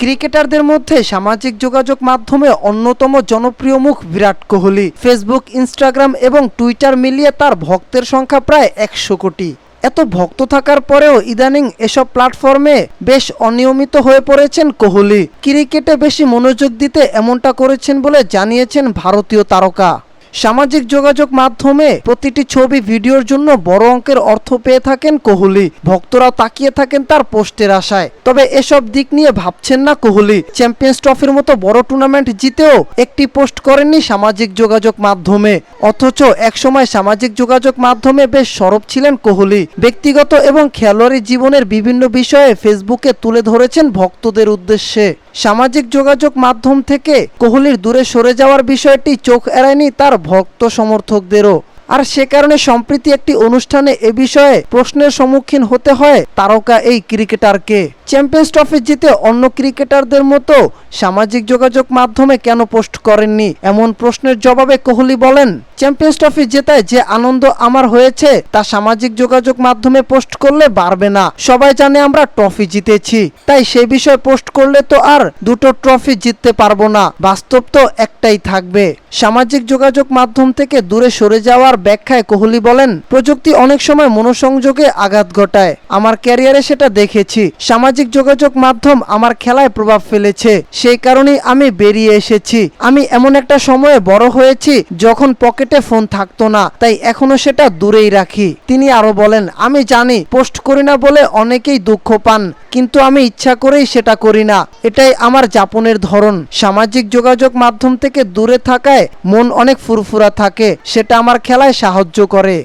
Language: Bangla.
ক্রিকেটারদের মধ্যে সামাজিক যোগাযোগ মাধ্যমে অন্যতম জনপ্রিয় মুখ বিরাট কোহলি। ফেসবুক ইনস্টাগ্রাম এবং টুইটার মিলিয়ে তার ভক্তের সংখ্যা প্রায় একশো কোটি। এত ভক্ত থাকার পরেও ইদানিং এসব প্ল্যাটফর্মে বেশ অনিয়মিত হয়ে পড়েছেন কোহলি। ক্রিকেটে বেশি মনোযোগ দিতে এমনটা করেছেন বলে জানিয়েছেন ভারতীয় তারকা। সামাজিক যোগাযোগ মাধ্যমে প্রতিটি ছবি ভিডিওর জন্য বড় অঙ্কের অর্থ পেয়ে থাকেন কোহলি। ভক্তরা তাকিয়ে থাকেন তার পোস্টের আশায়। তবে এসব দিক নিয়ে ভাবছেন না কোহলি। চ্যাম্পিয়ন্স ট্রফির মতো বড় টুর্নামেন্ট জিতেও একটি পোস্ট করেননি সামাজিক যোগাযোগ মাধ্যমে। অথচ একসময় সামাজিক যোগাযোগ মাধ্যমে বেশ সরব ছিলেন কোহলি। ব্যক্তিগত এবং খেলোয়াড়ি জীবনের বিভিন্ন বিষয়ে ফেসবুকে তুলে ধরেছেন ভক্তদের উদ্দেশ্যে। সামাজিক যোগাযোগ মাধ্যম থেকে কোহলির দূরে সরে যাওয়ার বিষয়টি চোখ এড়ায়নি তার ভক্ত সমর্থকদেরও। আর সে কারণে সম্প্রতি একটি অনুষ্ঠানে এ বিষয়ে প্রশ্নের সম্মুখীন হতে হয় তারকা এই ক্রিকেটারকে। চ্যাম্পিয়ন্স ট্রফি জিতে অন্য ক্রিকেটারদের মতো সামাজিক যোগাযোগ মাধ্যমে কেন পোস্ট করেননি? এমন প্রশ্নের জবাবে কোহলি বলেন, চ্যাম্পিয়ন্স ট্রফি জেতায় যে আনন্দ আমার হয়েছে তা সামাজিক যোগাযোগ মাধ্যমে পোস্ট করলে বাড়বে না। সবাই জানে আমরা ট্রফি জিতেছি। তাই সে বিষয়ে পোস্ট করলে তো আর দুটো ট্রফি জিততে পারব না। বাস্তব তো একটাই থাকবে। সামাজিক যোগাযোগ মাধ্যম থেকে দূরে সরে যাওয়ার ব্যাখ্যায় কোহলি বলেন, প্রযুক্তি অনেক সময় মনোসংযোগে আঘাত ঘটায়। আমার ক্যারিয়ারে সেটা দেখেছি। সামাজিক যোগাযোগ মাধ্যম আমার খেলায় প্রভাব ফেলেছে। সেই কারণেই আমি বেরিয়ে এসেছি। আমি এমন একটা সময়ে বড় হয়েছি যখন পকেটে ফোন থাকতো না, তাই এখনও সেটা দূরেই রাখি। তিনি আরও বলেন, আমি জানি, পোস্ট করি না বলে অনেকেই দুঃখ পান, কিন্তু আমি ইচ্ছা করেই সেটা করি না। এটাই আমার যাপনের ধরন। সামাজিক যোগাযোগ মাধ্যম থেকে দূরে থাকায় মন অনেক ফুরফুরা থাকে সেটা আমার খেলায় সাহায্য করে।